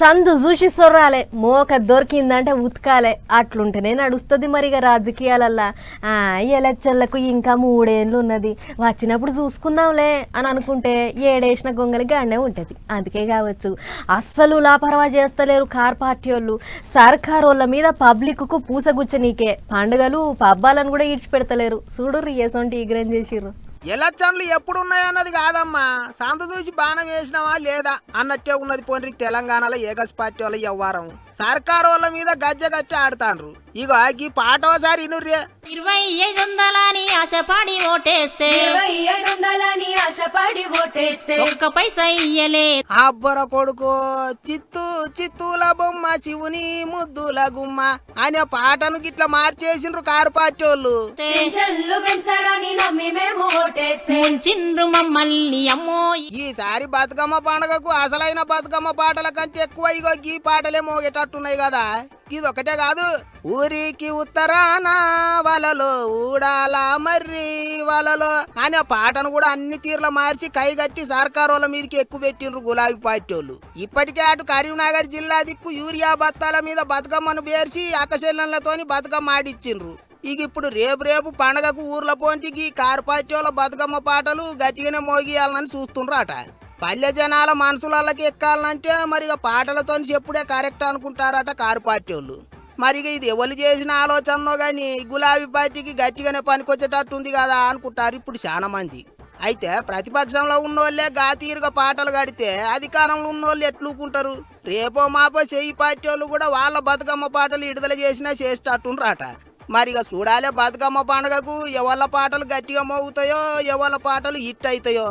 సందు చూసి సొర్రాలే మోక దొరికిందంటే ఉతకాలే. అట్లుంటేనే నడుస్తుంది మరి ఇక రాజకీయాలల్లా. ఆ, ఎలక్షన్లకు ఇంకా మూడేళ్ళు ఉన్నది. వచ్చినప్పుడు చూసుకుందాంలే అని అనుకుంటే ఏడేసిన గొంగలి గండే ఉంటుంది. అందుకే కావచ్చు. అస్సలు లాపరవా చేస్తలేరు కార్ పార్టీ వాళ్ళు. సర్కార్ వాళ్ళ మీద పబ్లిక్కు పూసగుచ్చనీకే పండుగలు పబ్బాలను కూడా ఈడ్చిపెడతలేరు. చూడు రియసొంటి ఈగ్రేం చేసిర్రు. ఎలక్షన్లు ఎప్పుడు ఉన్నాయన్నది కాదమ్మా. సంత చూసి బాణం వేసినావా లేదా అన్నట్టే ఉన్నది పోనీ తెలంగాణలో ఏకస్ పార్టీ వాళ్ళ వ్యవహారం సర్కారు వాళ్ళ మీద గజ్జ గట్టి ఆడుతాండ్రు. ఇగో ఈ పాట ఒకసారి ఇనుర్రే. ఇరవై ఐదు వందలని ఆశపడి ఓటేస్తే. ఓటేస్తే ఒక్క పైసా ఇయ్యలే. అబ్బర కొడుకు చిత్తు చిత్తుల బొమ్మ శివుని ముద్దుల గుమ్మ. అనే పాటను గిట్లా మార్చేసిండ్రు కారు పార్టీ వాళ్ళు పెన్షన్లు పెంచుతారని నమ్మి మేము ఓటేస్తే. ముంచిండ్రు మమ్మల్ని అమ్మో. ఈసారి బతుకమ్మ పండగకు అసలైన బతుకమ్మ పాటల కంటే ఎక్కువ ఇగో గీ పాటలే మోగేటట్టున్నాయి కదా. ఇది ఒకటే కాదు ఊరికి ఉత్తరాన వలలో ఊడాల వాళ్ళలో కానీ అనే పాటను కూడా అన్ని తీర్ల మార్చి కైగట్టి సర్కారు వాళ్ళ మీదకి ఎక్కువ పెట్టిండ్రు గులాబీ పార్టీ వాళ్ళు ఇప్పటికే అటు కరీంనగర్ జిల్లా దిక్కు యూరియా బత్తాల మీద బతుకమ్మను పేర్చి అకశల్లతోని బతుకమ్మ ఆడిచ్చిండ్రు. ఇక ఇప్పుడు రేపు రేపు పండగకు ఊర్ల పోంటికి కారు పార్టీ వాళ్ళ బతుకమ్మ పాటలు గట్టిగానే మోగియాలని చూస్తుండ్రు అట పల్లె జనాల మనసులకి ఎక్కాలంటే మరి ఇక పాటలతో చెప్పుడే కరెక్ట్ అనుకుంటారట కారు పార్టీ వాళ్ళు మరి ఇది ఎవరు చేసిన ఆలోచనలో కానీ గులాబీ పార్టీకి గట్టిగానే పనికొచ్చేటట్టుంది కదా అనుకుంటారు ఇప్పుడు చాలా మంది. అయితే ప్రతిపక్షంలో ఉన్నోళ్ళే గాతీరుగా పాటలు కడితే అధికారంలో ఉన్నోళ్ళు ఎట్లుకుంటారు? రేపో మాపో చెయ్యి పార్టీ వాళ్ళు కూడా వాళ్ళ బతుకమ్మ పాటలు విడుదల చేసినా చేసేటట్టుండ్రాట. మరి ఇక చూడాలే బతుకమ్మ పండగకు ఎవళ్ళ పాటలు గట్టిగా మోగుతాయో ఎవళ్ళ పాటలు హిట్ అవుతాయో.